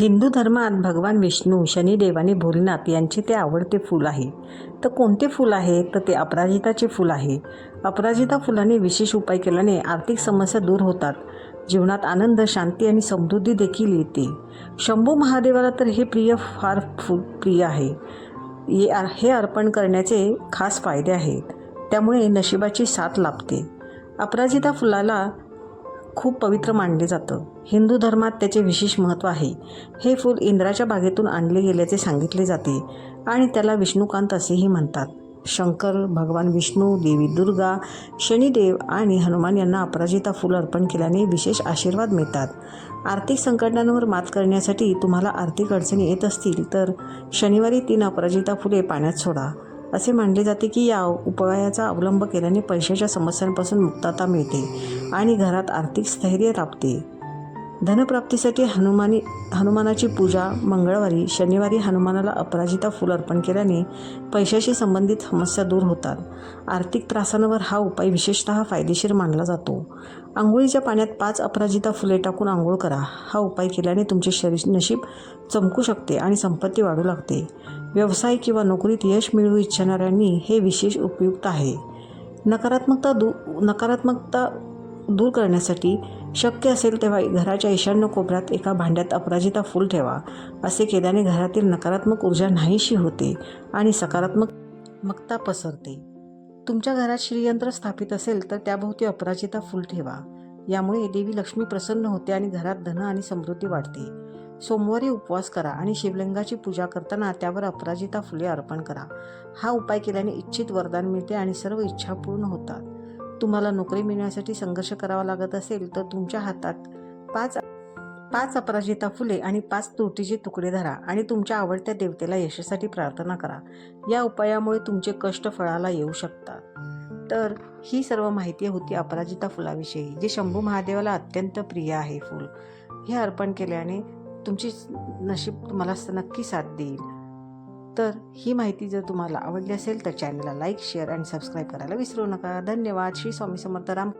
हिंदू धर्मात भगवान विष्णू शनिदेवाने भोलनाथ यांचे ते आवडते फूल आहे. तर कोणते फूल आहे? तर ते अपराजिताचे फूल आहे. अपराजिता फुलाने विशेष उपाय केल्याने आर्थिक समस्या दूर होतात. जीवनात आनंद शांती आणि समृद्धी देखील येते. शंभू महादेवाला तर हे प्रिय फार फूल प्रिय आहे. ये- हे अर्पण करण्याचे खास फायदे आहेत. त्यामुळे नशिबाची साथ लाभते. अपराजिता फुलाला खूप पवित्र मानले जातं. हिंदू धर्मात त्याचे विशेष महत्त्व आहे. हे फूल इंद्राच्या बागेतून आणले गेल्याचे सांगितले जाते आणि त्याला विष्णुकांत असेही म्हणतात. शंकर भगवान विष्णू देवी दुर्गा शनिदेव आणि हनुमान यांना अपराजिता फूल अर्पण केल्याने विशेष आशीर्वाद मिळतात. आर्थिक संकटांवर मात करण्यासाठी तुम्हाला आर्थिक अडचणी येत असतील तर शनिवारी तीन अपराजिता फुले पाण्यात सोडा. असे मानले जाते की या उपायाचा अवलंब केल्याने पैशाच्या समस्यांपासून मुक्तता मिळते. आणि घरात आर्थिक स्थैर्य लाभते धनप्राप्तीसाठी हनुमानी हनुमानाची पूजा मंगळवारी शनिवारी हनुमानाला अपराजिता फूल अर्पण केल्याने पैशाशी संबंधित समस्या दूर होतात. आर्थिक त्रासांवर हा उपाय विशेषतः फायदेशीर मानला जातो. आंघोळीच्या पाण्यात पाच अपराजिता फुले टाकून आंघोळ करा. हा उपाय केल्याने तुमचे शरीर नशीब चमकू शकते आणि संपत्ती वाढू लागते. व्यवसाय किंवा नोकरीत यश मिळवू इच्छिणाऱ्यांनी हे विशेष उपयुक्त आहे. नकारात्मकता दू नकारात्मकता दूर करण्यासाठी शक्य असेल तेव्हा घराच्या ईशान्य कोपऱ्यात एका भांड्यात अपराजिता फूल ठेवा असे केल्याने घरातील नकारात्मक ऊर्जा नाहीशी होते आणि सकारात्मक मकता पसरते. तुमच्या घरात श्रीयंत्र स्थापित असेल तर त्याभोवती अपराजिता फूल ठेवा. यामुळे देवी लक्ष्मी प्रसन्न होते आणि घरात धन आणि समृद्धी वाढते. सोमवारी उपवास करा आणि शिवलिंगाची पूजा करताना त्यावर अपराजिता फुले अर्पण करा. हा उपाय केल्याने इच्छित वरदान मिळते आणि सर्व इच्छा पूर्ण होतात. तुम्हाला नोकरी मिळण्यासाठी संघर्ष करावा लागत असेल तर तुमच्या हातात पाच पाच अपराजिता फुले आणि पाच त्रुटीचे तुकडे धरा आणि तुमच्या आवडत्या देवतेला यशासाठी प्रार्थना करा. या उपायामुळे तुमचे कष्ट फळाला येऊ शकतात. तर ही सर्व माहिती होती अपराजिता फुलाविषयी जे शंभू महादेवाला अत्यंत प्रिय आहे फूल. हे अर्पण केल्याने तुमची नशीब तुम्हाला नक्की साथ देईल. तर ही माहिती जर तुम्हाला आवडली असेल तर चॅनलला लाईक शेअर अँड सबस्क्राईब करायला विसरू नका. धन्यवाद. श्री स्वामी समर्थ राम.